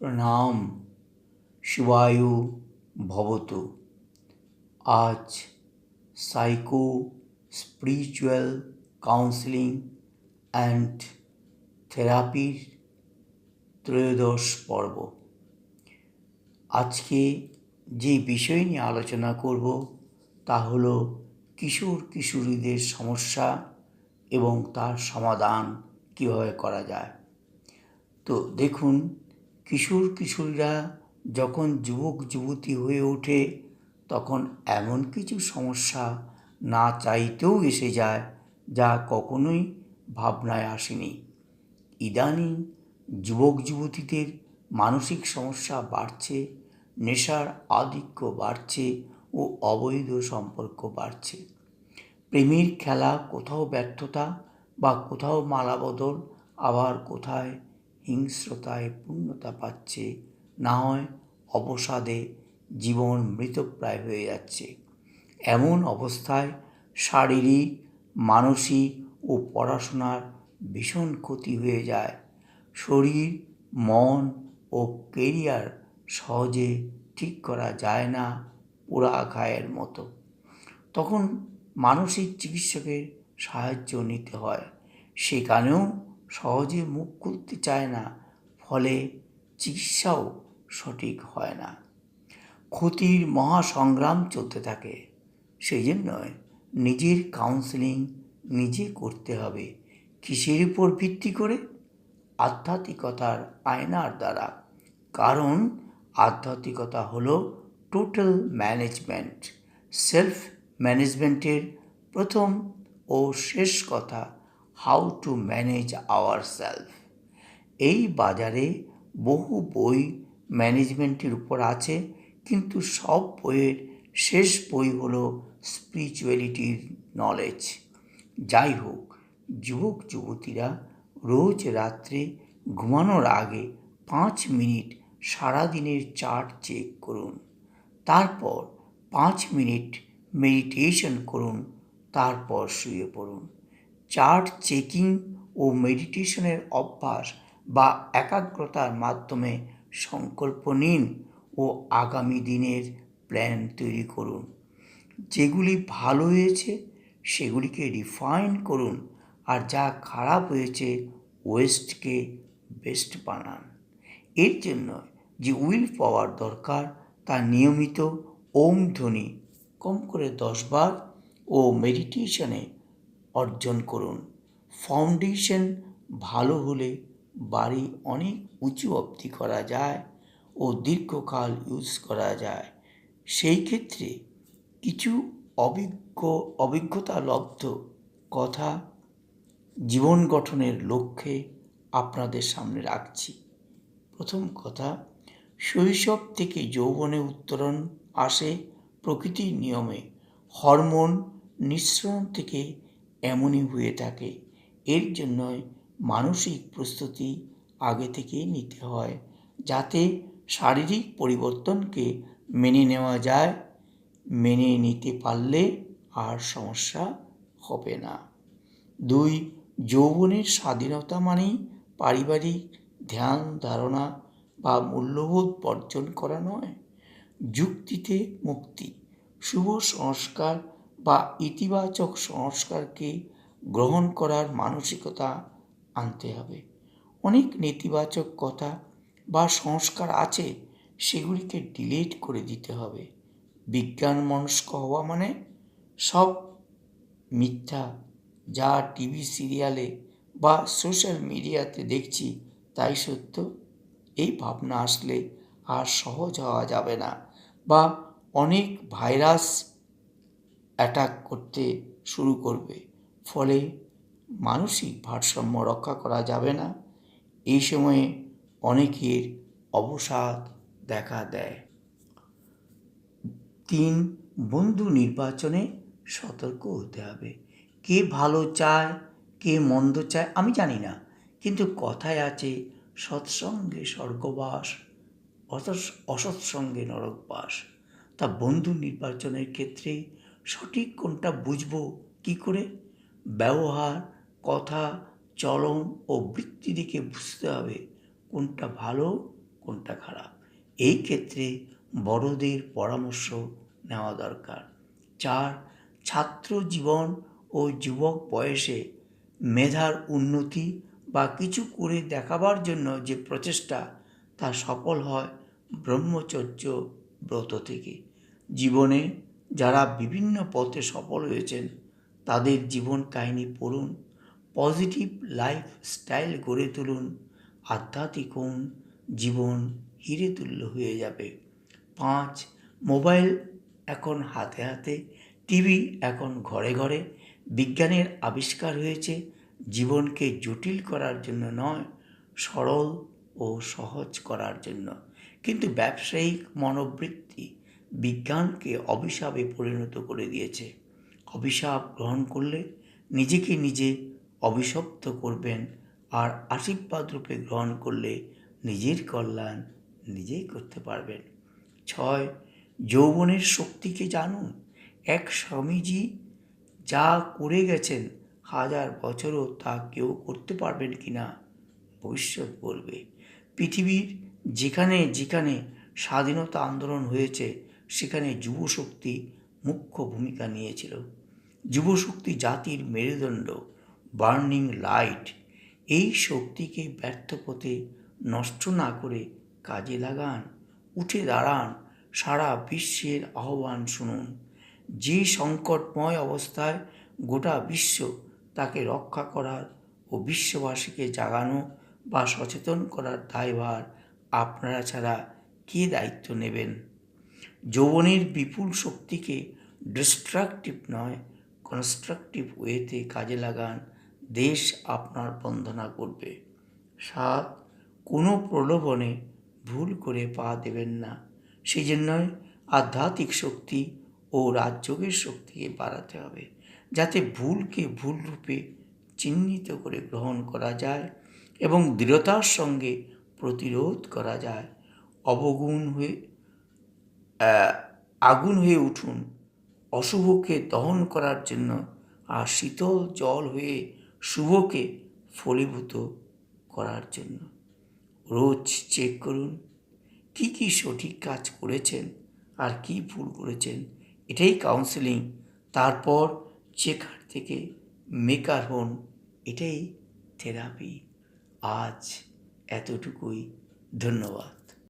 প্রণাম শিবায়ু ভবতু আজ psycho spiritual counselling and থেরাপির ত্রয়োদশ পর্ব আজকে যে বিষয় নিয়ে আলোচনা করব তা হলো কিশোর কিশোরীদের সমস্যা এবং তার সমাধান কীভাবে করা যায়। তো দেখুন কিশোর কিশোরীরা যখন যুবক যুবতী হয়ে ওঠে, তখন এমন কিছু সমস্যা না চাইতেও এসে যায় যা কখনোই ভাবনায় আসেনি। ইদানিং যুবক যুবতীদের মানসিক সমস্যা বাড়ছে, নেশার আধিক্য বাড়ছে ও অবৈধ সম্পর্ক বাড়ছে। প্রেমের খেলা কোথাও ব্যর্থতা বা কোথাও মালাবদল আবার কোথায় হিংস্রতায় পূর্ণতা পাচ্ছে, না হয় অবসাদে জীবন মৃতপ্রায় হয়ে যাচ্ছে। এমন অবস্থায় শারীরিক, মানসিক ও পড়াশোনার ভীষণ ক্ষতি হয়ে যায়। শরীর, মন ও কেরিয়ার সহজে ঠিক করা যায় না পোড়া ঘায়ের মতো। তখন মানসিক চিকিৎসকের সাহায্য নিতে হয়। সেখানেও সহজে মুখ খুলতে চায় না, ফলে চিকিৎসাও সঠিক হয় না। ক্ষতির মহাসংগ্রাম চলতে থাকে। সেই জন্যই নিজের কাউন্সেলিং নিজে করতে হবে। কিসের উপর ভিত্তি করে? আধ্যাত্মিকতার আয়নার দ্বারা। কারণ আধ্যাত্মিকতা হলো টোটাল ম্যানেজমেন্ট সেলফ ম্যানেজমেন্টের প্রথম ও শেষ কথা। How to manage our self এই বাজারে বহু বই ম্যানেজমেন্টের উপর আছে, কিন্তু সব বইয়ের শেষ বই হলো স্পিরিচুয়ালিটির নলেজ। যাই হোক, যুবক যুবতীরা রোজ রাত্রে ঘুমানোর আগে পাঁচ মিনিট সারাদিনের চার্ট চেক করুন, তারপর পাঁচ মিনিট মেডিটেশন করুন, তারপর শুয়ে পড়ুন। চার্ট চেকিং ও মেডিটেশনের অভ্যাস বা একাগ্রতার মাধ্যমে সংকল্প নিন ও আগামী দিনের প্ল্যান তৈরি করুন। যেগুলি ভালো হয়েছে, সেগুলিকে রিফাইন করুন আর যা খারাপ হয়েছে, ওয়েস্টকে বেস্ট বানান। এর জন্য যে উইল পাওয়ার দরকার, তা নিয়মিত ওম ধ্বনি কম করে দশবার ও মেডিটেশনে অর্জন করুন। ফাউন্ডেশন ভালো হলে বাড়ি অনেক উঁচু অবধি করা যায় ও দীর্ঘকাল ইউজ করা যায়। সেই ক্ষেত্রে কিছু অভিজ্ঞ অভিজ্ঞতা লব্ধ কথা জীবন গঠনের লক্ষ্যে আপনাদের সামনে রাখছি। প্রথম কথা, শৈশব থেকে যৌবনে উত্তরণ আসে প্রকৃতির নিয়মে। হরমোন নিঃসরণ থেকে এমনই হয়ে থাকে। এর জন্যই মানসিক প্রস্তুতি আগে থেকে নিতে হয়, যাতে শারীরিক পরিবর্তনকে মেনে নেওয়া যায়। মেনে নিতে পারলে আর সমস্যা হবে না। দুই, যৌবনের স্বাধীনতা মানেই পারিবারিক ধ্যান, ধারণা বা মূল্যবোধ বর্জন করা নয়। যুক্তিতে মুক্তি, শুভ সংস্কার বা ইতিবাচক সংস্কারকে গ্রহণ করার মানসিকতা আনতে হবে। অনেক নেতিবাচক কথা বা সংস্কার আছে, সেগুলিকে ডিলিট করে দিতে হবে। বিজ্ঞান মনস্ক হওয়া মানে সব মিথ্যা যা টিভি সিরিয়ালে বা সোশ্যাল মিডিয়াতে দেখছি তাই সত্য। এই ভাবনা আসলে আর সহজ হওয়া যাবে না বা অনেক ভাইরাস অ্যাটাক করতে শুরু করবে। ফলে মানসিক ভারসাম্য রক্ষা করা যাবে না। এই সময়ে অনেকের অবসাদ দেখা দেয়। তিন, বন্ধু নির্বাচনে সতর্ক হতে হবে। কে ভালো চায়, কে মন্দ চায়, আমি জানি না। কিন্তু কথায় আছে, সৎসঙ্গে স্বর্গবাস অসৎসঙ্গে নরকবাস। তা বন্ধু নির্বাচনের ক্ষেত্রে সঠিক কোনটা বুঝব, কী করে? ব্যবহার, কথা, চলন ও বৃত্তি দিকে বুঝতে হবে কোনটা ভালো, কোনটা খারাপ। এই ক্ষেত্রে বড়দের পরামর্শ নেওয়া দরকার। চার, ছাত্র জীবন ও যুবক বয়সে মেধার উন্নতি বা কিছু করে দেখাবার জন্য যে প্রচেষ্টা, তা সফল হয় ব্রহ্মচর্য ব্রত থেকে। জীবনে যারা বিভিন্ন পথে সফল হয়েছেন, তাদের জীবন কাহিনী পড়ুন, পজিটিভ লাইফ স্টাইল গড়ে তুলুন, আধ্যাত্মিক হন জীবন হিরে তুল্য হয়ে যাবে। পাঁচ, মোবাইল এখন হাতে হাতে, টিভি এখন ঘরে ঘরে, বিজ্ঞানের আবিষ্কার হয়েছে, জীবনকে জটিল করার জন্য নয়, সরল ও সহজ করার জন্য। কিন্তু ব্যবসায়িক মনোবৃত্তি বিজ্ঞানকে অভিশাপে পরিণত করে দিয়েছে। অভিশাপ গ্রহণ করলে নিজেকে নিজে অভিশপ্ত করবেন আর আশীর্বাদ রূপে গ্রহণ করলে নিজের কল্যাণ নিজেই করতে পারবেন। ছয়, যৌবনের শক্তিকে জানুন। এক স্বামীজি যা করে গেছেন হাজার বছরও তা কেউ করতে পারবেন কি না ভবিষ্যৎ বলবে। পৃথিবীর যেখানে যেখানে স্বাধীনতা আন্দোলন হয়েছে সেখানে যুবশক্তি মুখ্য ভূমিকা নিয়েছিল। যুবশক্তি জাতির মেরুদণ্ড, বার্নিং লাইট, এই শক্তিকে ব্যর্থ পথে নষ্ট না করে কাজে লাগান, উঠে দাঁড়ান, সারা বিশ্বের আহ্বান শুনুন। যে সংকটময় অবস্থায় গোটা বিশ্ব তাকে রক্ষা করার ও বিশ্ববাসীকে জাগানো বা সচেতন করার দায়ভার আপনারা ছাড়া কে দায়িত্ব নেবেন? যৌবনের বিপুল শক্তিকে ডিস্ট্রাকটিভ নয় কনস্ট্রাকটিভ ওয়েতে কাজে লাগান, দেশ আপনার বন্দনা করবে। সাত কোনো প্রলোভনে ভুল করে পা দেবেন না। সেই জন্যই আধ্যাত্মিক শক্তি ও রাজযোগের শক্তিকে বাড়াতে হবে, যাতে ভুলকে ভুল রূপে চিহ্নিত করে গ্রহণ করা যায় এবং দৃঢ়তার সঙ্গে প্রতিরোধ করা যায়। অবগুণ হয়ে আগুন হয়ে উঠুন। অশুভকে দহন করার জন্য আর শীতল জল হয়ে শুভকে ফলীভূত করার জন্য। রোজ চেক করুন, কি কি সঠিক কাজ করেছেন আর কি ভুল করেছেন, এটাই কাউন্সেলিং তারপর চেকার থেকে মেকার হন, এটাই থেরাপি আজ এতটুকুই, ধন্যবাদ।